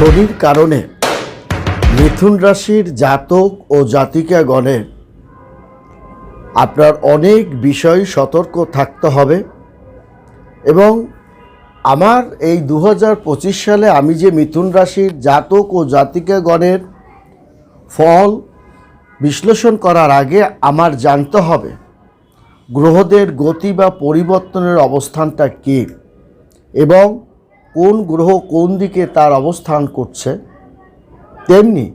শনির কারণে মিথুন রাশির জাতক ও জাতিকাগণের আপনার অনেক বিষয় সতর্ক থাকতে হবে এবং আমার এই দু হাজার পঁচিশ সালে আমি যে মিথুন রাশির জাতক ও জাতিকাগণের ফল বিশ্লেষণ করার আগে আমার জানতে হবে গ্রহদের গতি বা পরিবর্তনের অবস্থানটা কী এবং কোন গ্রহ কোন দিকে তার অবস্থান করছে, তেমনি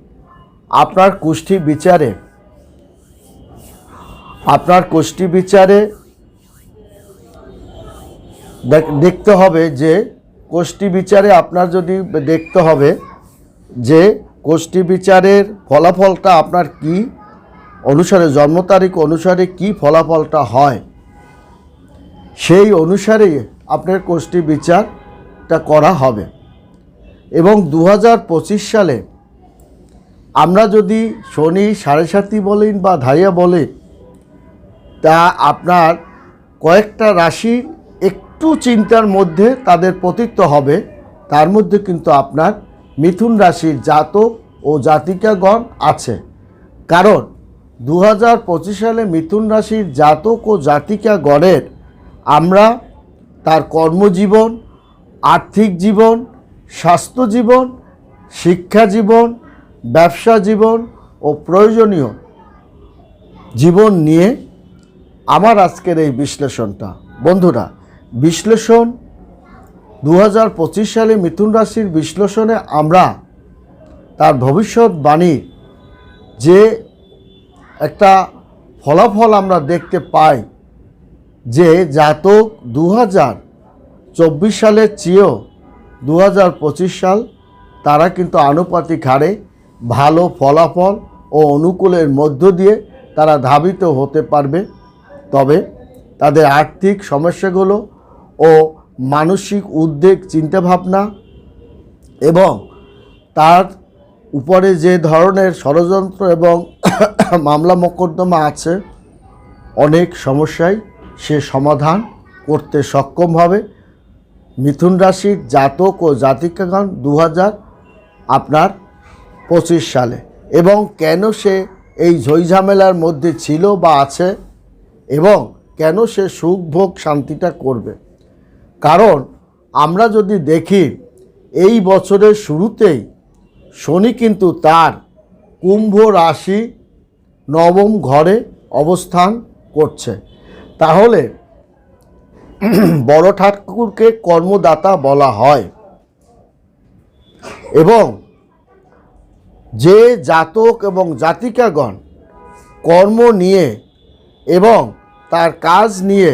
আপনার কুষ্ঠি বিচারে, আপনার কুষ্ঠি বিচারে দেখ- দেখতে হবে যে কোষ্ঠী বিচারে আপনার যদি দেখতে হবে যে কোষ্ঠী বিচারের ফলাফলটা আপনার কি, অনুসারে জন্ম তারিখ অনুসারে কি ফলাফলটা হয়, সেই অনুসারে আপনার কোষ্ঠী বিচারটা করা হবে। এবং দু হাজার পঁচিশ সালে আমরা যদি শনি, সাড়ে সাতি বলেন বা ধাইয়া বলে, তা আপনার কয়েকটা রাশি একটু চিন্তার মধ্যে তাদের পতিত্ব হবে। তার মধ্যে কিন্তু আপনার মিথুন রাশির জাতক ও জাতিকাগণ আছে। কারণ দু হাজার পঁচিশ সালে মিথুন রাশির জাতক ও জাতিকাগণের আমরা তার কর্মজীবন আর্থিক জীবন, স্বাস্থ্য জীবন, শিক্ষা জীবন, ব্যবসা জীবন ও প্রয়োজনীয় জীবন নিয়ে আমার আজকের এই বিশ্লেষণটা। বন্ধুরা, বিশ্লেষণ দু হাজার পঁচিশ সালে মিথুন রাশির বিশ্লেষণে আমরা তার ভবিষ্যৎবাণীর যে একটা ফলাফল আমরা দেখতে পাই যে জাতক দু চব্বিশ সালের চেয়েও দু হাজার পঁচিশ সাল তারা কিন্তু আনুপাতিক হারে ভালো ফলাফল ও অনুকূলের মধ্য দিয়ে তারা ধাবিত হতে পারবে। তবে তাদের আর্থিক সমস্যাগুলো ও মানসিক উদ্বেগ, চিন্তাভাবনা এবং তার উপরে যে ধরনের ষড়যন্ত্র এবং মামলা মোকদ্দমা আছে, অনেক সমস্যায় সে সমাধান করতে সক্ষম হবে। মিথুন রাশির জাতক ও জাতিকাগণ দু হাজার আপনার পঁচিশ সালে। এবং কেন সে এই ঝইঝামেলার মধ্যে ছিল বা আছে? এবং কেন সে সুখ ভোগ শান্তিটা করবে? কারণ আমরা যদি দেখি, এই বছরের শুরুতেই শনি কিন্তু তার কুম্ভ রাশি নবম ঘরে অবস্থান করছে। তাহলে বড় ঠাকুরকে কর্মদাতা বলা হয়। এবং যে জাতক এবং জাতিকাগণ কর্ম নিয়ে এবং তার কাজ নিয়ে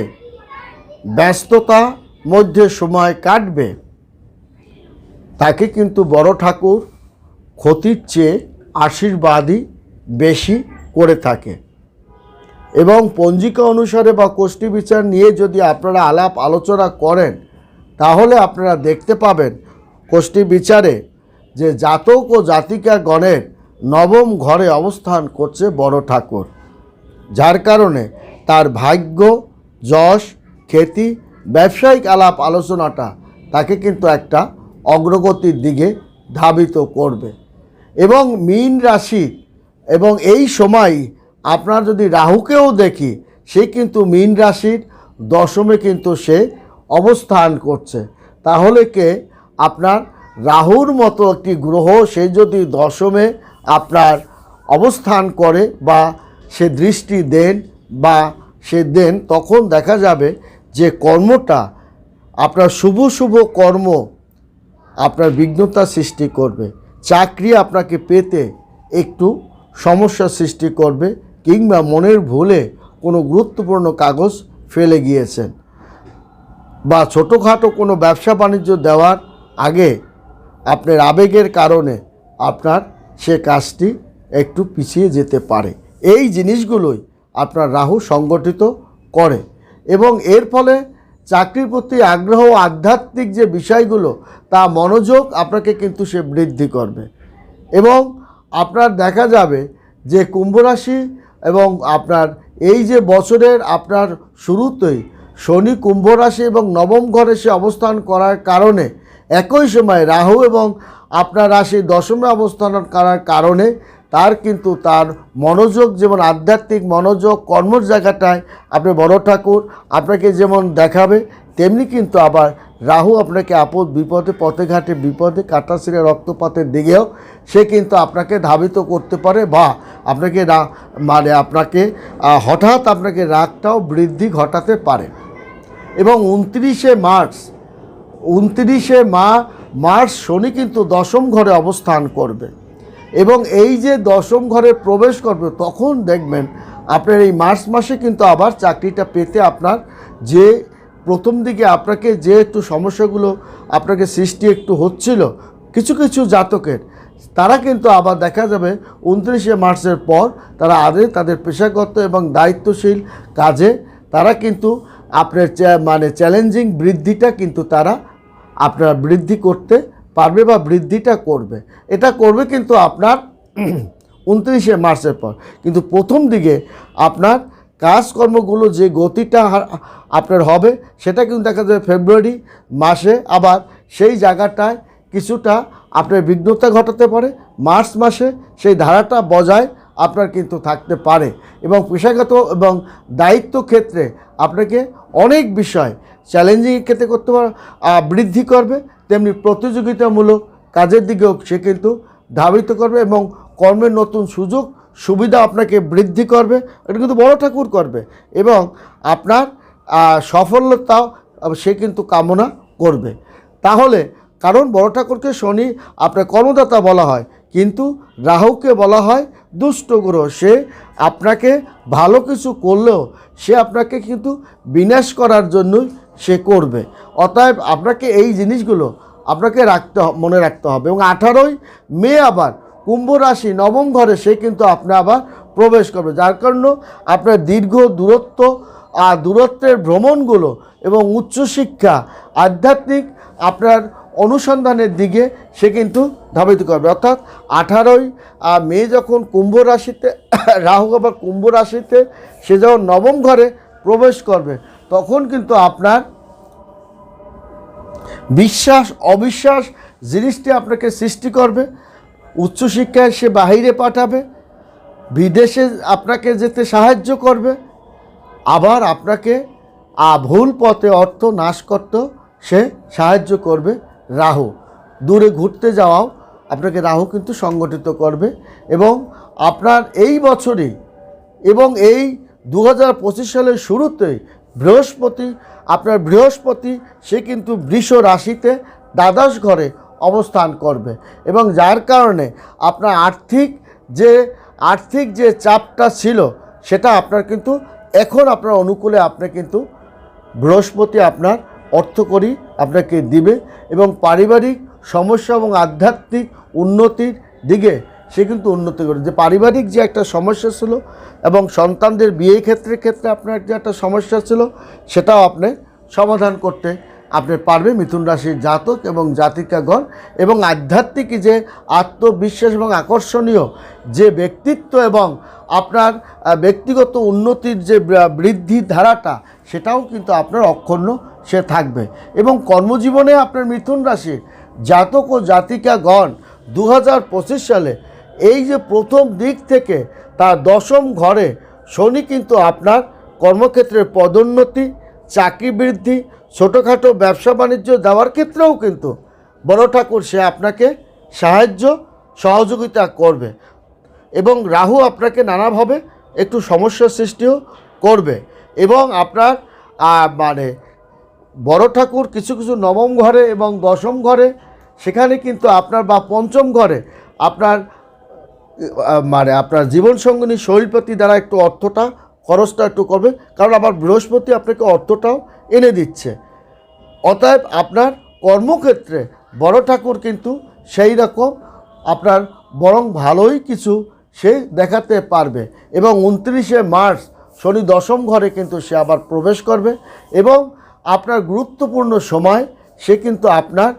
ব্যস্ততা মধ্যে সময় কাটবে, তাকে কিন্তু বড় ঠাকুর ক্ষতির চেয়ে আশীর্বাদই বেশি করে থাকে। এবং পঞ্জিকা অনুসারে বা কোষ্ঠী বিচার নিয়ে যদি আপনারা আলাপ আলোচনা করেন, তাহলে আপনারা দেখতে পাবেন কোষ্ঠী বিচারে যে জাতক ও জাতিকা গণের নবম ঘরে অবস্থান করছে বড় ঠাকুর, যার কারণে তার ভাগ্য, যশ, খ্যাতি, ব্যবসায়িক আলাপ আলোচনাটা তাকে কিন্তু একটা অগ্রগতির দিকে ধাবিত করবে। এবং মীন রাশি এবং এই সময় আপনার যদি রাহুকেও দেখি, সে কিন্তু মীন রাশির, দশমে কিন্তু সে অবস্থান করছে। তাহলে কে? আপনার রাহুর মতো একটি গ্রহ, সে যদি দশমে আপনার অবস্থান করে বা সে দৃষ্টি দেন বা সে দেন, তখন দেখা যাবে যে কর্মটা, আপনার শুভ শুভ কর্ম আপনার বিঘ্নতা সৃষ্টি করবে। চাকরি আপনাকে পেতে একটু সমস্যা সৃষ্টি করবে। কিংবা মনের ভুলে কোনো গুরুত্বপূর্ণ কাগজ ফেলে গিয়েছেন বা ছোটোখাটো কোনো ব্যবসা বাণিজ্য দেওয়ার আগে আপনার আবেগের কারণে আপনার সে কাজটি একটু পিছিয়ে যেতে পারে। এই জিনিসগুলোই আপনার রাহু সংগঠিত করে এবং এর ফলে চাকরির প্রতি আগ্রহ আধ্যাত্মিক যে বিষয়গুলো, তা মনোযোগ আপনাকে কিন্তু সে বৃদ্ধি করবে এবং আপনার দেখা যাবে যে কুম্ভ রাশি এবং আপনার এই যে বছরের আপনার শুরুতেই শনি কুম্ভ রাশি এবং নবম ঘরে সে অবস্থান করার কারণে, একই সময় রাহু এবং আপনার রাশি দশমে অবস্থান করার কারণে তার কিন্তু তার মনোযোগ যেমন আধ্যাত্মিক মনোযোগ কর্মর জায়গাটায় আপনি বড় ঠাকুর, আপনাকে যেমন দেখাবে, তেমনি কিন্তু আবার রাহু আপনাকে আপদ বিপদে, পথে ঘাটে বিপদে কাটাছিড়ে রক্তপাতের দিকেও সে কিন্তু আপনাকে ধাবিত করতে পারে বা আপনাকে মানে আপনাকে হঠাৎ আপনাকে রাগটাও বৃদ্ধি ঘটাতে পারে। এবং উনত্রিশে মার্চ, উনত্রিশে মা, মার্চ শনি কিন্তু দশম ঘরে অবস্থান করবে। এবং এই যে দশম ঘরে প্রবেশ করবে, তখন দেখবেন আপনার এই মার্চ মাসে কিন্তু আবার চাকরিটা পেতে আপনার যে প্রথম দিকে আপনাকে যে একটু সমস্যাগুলো আপনাকে সৃষ্টি একটু হচ্ছিল, কিছু কিছু জাতকের, তারা কিন্তু আবার দেখা যাবে উনত্রিশে মার্চের পর তারা আগে তাদের পেশাগত এবং দায়িত্বশীল কাজে, তারা কিন্তু আপনার মানে চ্যালেঞ্জিং বৃদ্ধিটা কিন্তু তারা আপনার বৃদ্ধি করতে পারবে বা বৃদ্ধিটা করবে। এটা করবে কিন্তু আপনার উনত্রিশে মার্চের পর। কিন্তু প্রথম দিকে আপনার কাজকর্মগুলো যে গতিটা আপনার হবে। সেটা কিন্তু দেখা যাবে ফেব্রুয়ারি মাসে। আবার সেই জায়গাটায় কিছুটা আপনার বিঘ্নতা ঘটাতে পারে। মার্চ মাসে সেই ধারাটা বজায় আপনার কিন্তু থাকতে পারে। এবং পেশাগত এবং দায়িত্ব ক্ষেত্রে আপনাকে অনেক বিষয় চ্যালেঞ্জিং ক্ষেত্রে করতে পারে বৃদ্ধি করবে। তেমনি প্রতিযোগিতামূলক কাজের দিকেও সে কিন্তু ধাবিত করবে এবং কর্মের নতুন সুযোগ, সুবিধা আপনাকে বৃদ্ধি করবে। এটা কিন্তু বড় ঠাকুর করবে। এবং আপনার আহ, সফলতাও সে কিন্তু কামনা করবে। তাহলে কারণ বড় ঠাকুরকে শনি আপনার কর্মদাতা বলা হয় কিন্তু রাহুকে বলা হয় দুষ্ট গ্রহ। সে আপনাকে ভালো কিছু করলেও সে আপনাকে কিন্তু বিনাশ করার জন্যই সে করবে। অতএব আপনাকে এই জিনিসগুলো আপনাকে রাখতে মনে রাখতে হবে। এবং আঠারোই মে আবার কুম্ভ রাশি নবম ঘরে সে কিন্তু আপনি আবার প্রবেশ করবে। যার কারণে আপনার দীর্ঘ দূরত্ব আর দূরত্বের ভ্রমণগুলো এবং উচ্চশিক্ষা, আধ্যাত্মিক আপনার অনুসন্ধানের দিকে সে কিন্তু ধাবিত করবে। অর্থাৎ আঠারোই মে যখন কুম্ভ রাশিতে, রাহু আবার কুম্ভ রাশিতে, সে যখন নবম ঘরে প্রবেশ করবে, তখন কিন্তু আপনার বিশ্বাস, অবিশ্বাস জিনিসটি আপনাকে সৃষ্টি করবে। উচ্চশিক্ষায় সে বাহিরে পাঠাবে, বিদেশে আপনাকে যেতে সাহায্য করবে। আবার আপনাকে ভুল পথে অর্থ নাশ করতেও সে সাহায্য করবে রাহু। দূরে ঘুরতে যাওয়াও আপনাকে রাহু কিন্তু সংগঠিত করবে এবং আপনার এই বছরই এবং এই দু হাজার পঁচিশ সালের শুরুতেই বৃহস্পতি, আপনার বৃহস্পতি সে কিন্তু বৃষ রাশিতে দ্বাদশ ঘরে অবস্থান করবে এবং যার কারণে আপনার আর্থিক যে আর্থিক যে চাপটা ছিল সেটা আপনার কিন্তু এখন আপনার অনুকূলে আপনি কিন্তু বৃহস্পতি আপনার অর্থকরী আপনাকে দিবে এবং পারিবারিক সমস্যা এবং আধ্যাত্মিক উন্নতির দিকে সে কিন্তু উন্নতি করে যে পারিবারিক যে একটা সমস্যা ছিল এবং সন্তানদের বিয়ে ক্ষেত্রে ক্ষেত্রে আপনার যে একটা সমস্যা ছিল, সেটাও আপনি সমাধান করতে আপনি পারবে মিথুন রাশির জাতক এবং জাতিকাগণ এবং আধ্যাত্মিক যে আত্মবিশ্বাস এবং আকর্ষণীয় যে ব্যক্তিত্ব এবং আপনার ব্যক্তিগত উন্নতির যে বৃ- বৃদ্ধির ধারাটা, সেটাও কিন্তু আপনার অক্ষুণ্ণ সে থাকবে। এবং কর্মজীবনে আপনার মিথুন রাশির জাতক ও জাতিকাগণ দু হাজার পঁচিশ সালে এই যে প্রথম দিক থেকে তার দশম ঘরে শনি কিন্তু আপনার কর্মক্ষেত্রের পদোন্নতি, চাকরি বৃদ্ধি, ছোটোখাটো ব্যবসা বাণিজ্য দেওয়ার ক্ষেত্রেও কিন্তু বড় ঠাকুর সে আপনাকে সাহায্য, সহযোগিতা করবে। এবং রাহু আপনাকে নানাভাবে একটু সমস্যার সৃষ্টিও করবে এবং আপনার মানে বড় ঠাকুর কিছু কিছু নবম ঘরে এবং দশম ঘরে, সেখানে কিন্তু আপনার, বা পঞ্চম ঘরে আপনার মানে আপনার জীবনসঙ্গিনী শৈলপতি দ্বারা একটু অর্থটা, খরচটা একটু করবে, কারণ আবার বৃহস্পতি আপনাকে অর্থটাও এনে দিচ্ছে। অতএব আপনার কর্মক্ষেত্রে বড় ঠাকুর কিন্তু সেই রকম, আপনার বরং ভালোই কিছু সে দেখাতে পারবে। এবং উনত্রিশে মার্চ শনি দশম ঘরে কিন্তু সে আবার প্রবেশ করবে এবং আপনার গুরুত্বপূর্ণ সময়, সে কিন্তু আপনার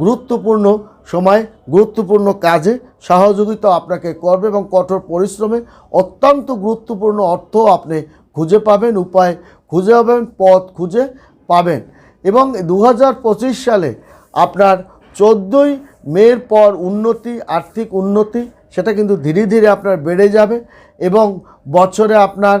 গুরুত্বপূর্ণ সময়, গুরুত্বপূর্ণ কাজে সহযোগিতা আপনাকে করবে এবং কঠোর পরিশ্রমে অত্যন্ত গুরুত্বপূর্ণ অর্থ আপনি খুঁজে পাবেন, উপায় খুঁজে পাবেন, পথ খুঁজে পাবেন। এবং দু হাজার পঁচিশ সালে আপনার চোদ্দোই মের পর উন্নতি, আর্থিক উন্নতি সেটা কিন্তু ধীরে ধীরে আপনার বেড়ে যাবে এবং বছরে আপনার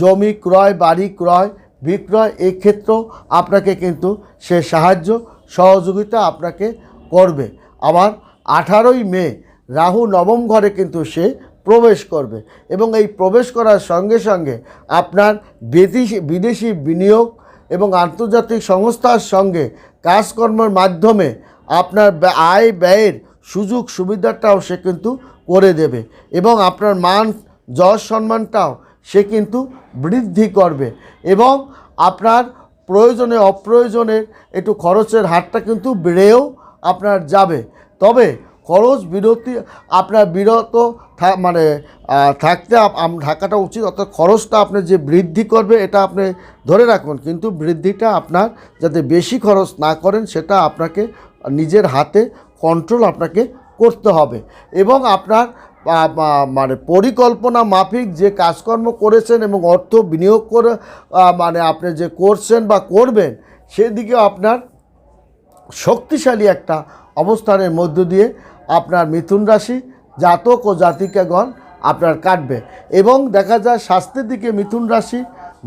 জমি ক্রয়, বাড়ি ক্রয়, বিক্রয় ক্ষেত্রেও আপনাকে কিন্তু সে সাহায্য, সহযোগিতা আপনাকে করবে। আবার আঠারোই মে, রাহু নবম ঘরে কিন্তু সে প্রবেশ করবে এবং এই প্রবেশ করার সঙ্গে সঙ্গে আপনার বিদেশি বিদেশি বিনিয়োগ এবং আন্তর্জাতিক সংস্থার সঙ্গে কাজকর্মের মাধ্যমে আপনার আয় ব্যয়ের সুযোগ সুবিধাটাও সে কিন্তু করে দেবে। এবং আপনার মান, যশ সম্মানটাও সে কিন্তু বৃদ্ধি করবে। এবং আপনার প্রয়োজনে অপ্রয়োজনের একটু খরচের হারটা কিন্তু বেড়েও আপনার যাবে। তবে খরচ, বিরতি, আপনার বিরত মানে থাকতে থাকাটা উচিত। অর্থাৎ খরচটা আপনি যে বৃদ্ধি করবে, এটা আপনি ধরে রাখুন। কিন্তু বৃদ্ধিটা আপনার যাতে বেশি খরচ না করেন, সেটা আপনাকে নিজের হাতে কন্ট্রোল আপনাকে করতে হবে। এবং আপনার মানে পরিকল্পনা মাফিক যে কাজকর্ম করেছেন এবং অর্থ বিনিয়োগ করে মানে আপনি যে করছেন বা করবেন সেদিকে আপনার শক্তিশালী একটা অবস্থানের মধ্য দিয়ে আপনার মিথুন রাশি জাতক ও জাতিকাগণ আপনার কাটবে। এবং দেখা যায় স্বাস্থ্যের দিকে মিথুন রাশি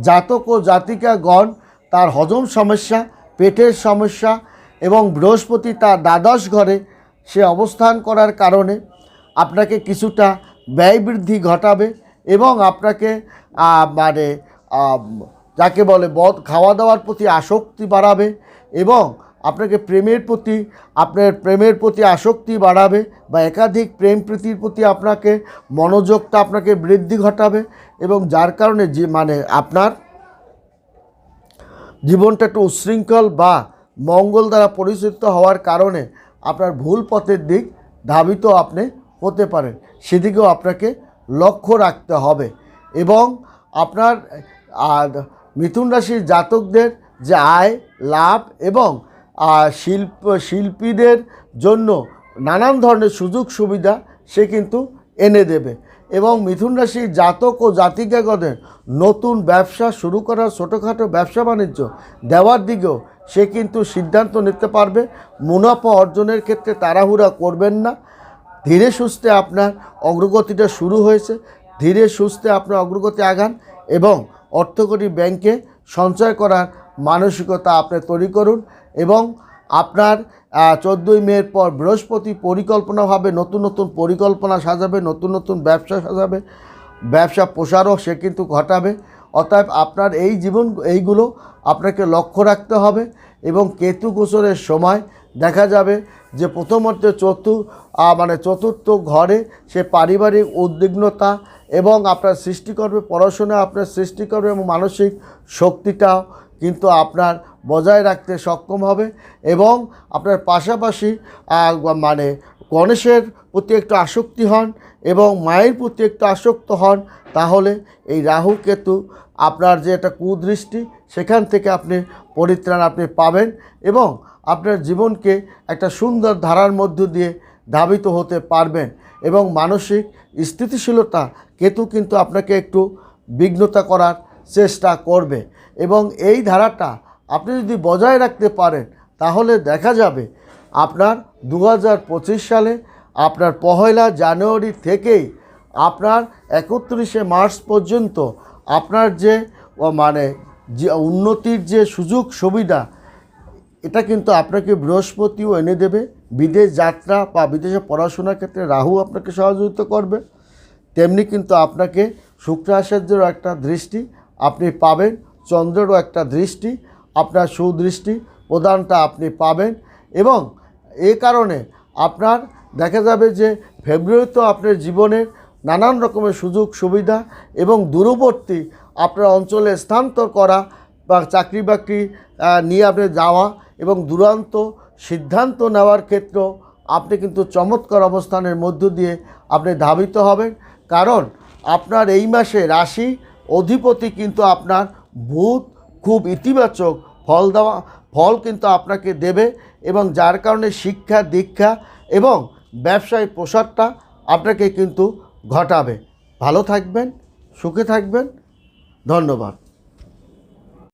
জাতক ও জাতিকাগণ তার হজম সমস্যা, পেটের সমস্যা এবং বৃহস্পতি তার দ্বাদশ ঘরে সে অবস্থান করার কারণে আপনাকে কিছুটা ব্যয় বৃদ্ধি ঘটাবে এবং আপনাকে মানে যাকে বলে বদ, খাওয়া দাওয়ার প্রতি আসক্তি বাড়াবে এবং আপনাকে প্রেমের প্রতি, আপনার প্রেমের প্রতি আসক্তি বাড়াবে বা একাধিক প্রেম প্রীতির প্রতি আপনাকে মনোযোগটা আপনাকে বৃদ্ধি ঘটাবে এবং যার কারণে যে মানে আপনার জীবনটা একটু উচ্ছৃঙ্খল বা মঙ্গল দ্বারা পরিচিত হওয়ার কারণে আপনার ভুল পথের দিক ধাবিত আপনি হতে পারেন। সেদিকেও আপনাকে লক্ষ্য রাখতে হবে। এবং আপনার মিথুন রাশির জাতকদের যে আয়, লাভ এবং শিল্প, শিল্পীদের জন্য নানান ধরনের সুযোগ সুবিধা সে কিন্তু এনে দেবে। এবং মিথুন রাশির জাতক ও জাতিকাগণের নতুন ব্যবসা শুরু করার ছোটোখাটো ব্যবসা বাণিজ্য দেওয়ার দিকেও সে কিন্তু সিদ্ধান্ত নিতে পারবে। মুনাফা অর্জনের ক্ষেত্রে তাড়াহুড়া করবেন না। ধীরে সুস্থে আপনার অগ্রগতিটা শুরু হয়েছে। ধীরে সুস্থে আপনার অগ্রগতি আগান এবং অর্থকরী ব্যাংকে সঞ্চয় করার মানসিকতা আপনি তৈরি করুন এবং আপনার চোদ্দোই মের পর বৃহস্পতি পরিকল্পনাভাবে নতুন নতুন পরিকল্পনা সাজাবে, নতুন নতুন ব্যবসা সাজাবে। ব্যবসা প্রসারও সে কিন্তু ঘটাবে। অতএব আপনার এই জীবন, এইগুলো আপনাকে লক্ষ্য রাখতে হবে এবং কেতু গোচরের সময় দেখা যাবে যে প্রথমত চতু মানে চতুর্থ ঘরে সে পারিবারিক উদ্বিগ্নতা এবং আপনার সৃষ্টি করবে পড়াশোনা, আপনার সৃষ্টি করবে এবং মানসিক শক্তিটাও কিন্তু আপনার বজায় রাখতে সক্ষম হবে এবং আপনার পাশাপাশি মানে গণেশের প্রতি একটু আসক্তি হন এবং মায়ের প্রতি একটু আসক্ত হন, তাহলে এই রাহু কেতু আপনার যে একটা কুদৃষ্টি, সেখান থেকে আপনি পরিত্রাণ আপনি পাবেন এবং আপনার জীবনকে একটা সুন্দর ধারার মধ্য দিয়ে ধাবিত হতে পারবেন এবং মানসিক স্থিতিশীলতা কেতু কিন্তু আপনাকে একটু বিঘ্নতা করার চেষ্টা করবে এবং এই ধারাটা আপনি যদি বজায় রাখতে পারেন, তাহলে দেখা যাবে আপনার দু হাজার পঁচিশ সালে আপনার পহেলা জানুয়ারি থেকেই আপনার একত্রিশে মার্চ পর্যন্ত আপনার যে মানে যে উন্নতির যে সুযোগ সুবিধা, এটা কিন্তু আপনাকে বৃহস্পতিও এনে দেবে। বিদেশ যাত্রা বা বিদেশে পড়াশোনার ক্ষেত্রে রাহু আপনাকে সহযোগিতা করবে। তেমনি কিন্তু আপনাকে শুক্রাচার্যেরও একটা দৃষ্টি আপনি পাবেন, চন্দ্রেরও একটা দৃষ্টি, আপনার সুদৃষ্টি প্রদানটা আপনি পাবেন এবং এ কারণে আপনার দেখা যাবে যে ফেব্রুয়ারিতে আপনার জীবনের নানান রকমের সুযোগ, সুবিধা এবং দূরবর্তী আপনার অঞ্চলে স্থানান্তর করা বা চাকরি বাকরি নিয়ে আপনি যাওয়া এবং দুরান্ত সিদ্ধান্ত নেওয়ার ক্ষেত্রেও আপনি কিন্তু চমৎকার অবস্থানের মধ্য দিয়ে আপনি ধাবিত হবেন। কারণ আপনার এই মাসে রাশি অধিপতি কিন্তু আপনার ভূত খুব ইতিবাচক ফল দেওয়া, ফল কিন্তু আপনাকে দেবে এবং যার কারণে শিক্ষা, দীক্ষা এবং ব্যবসায় প্রসারটা আপনাকে কিন্তু ঘটাবে। ভালো থাকবেন সুখে থাকবেন। ধন্যবাদ।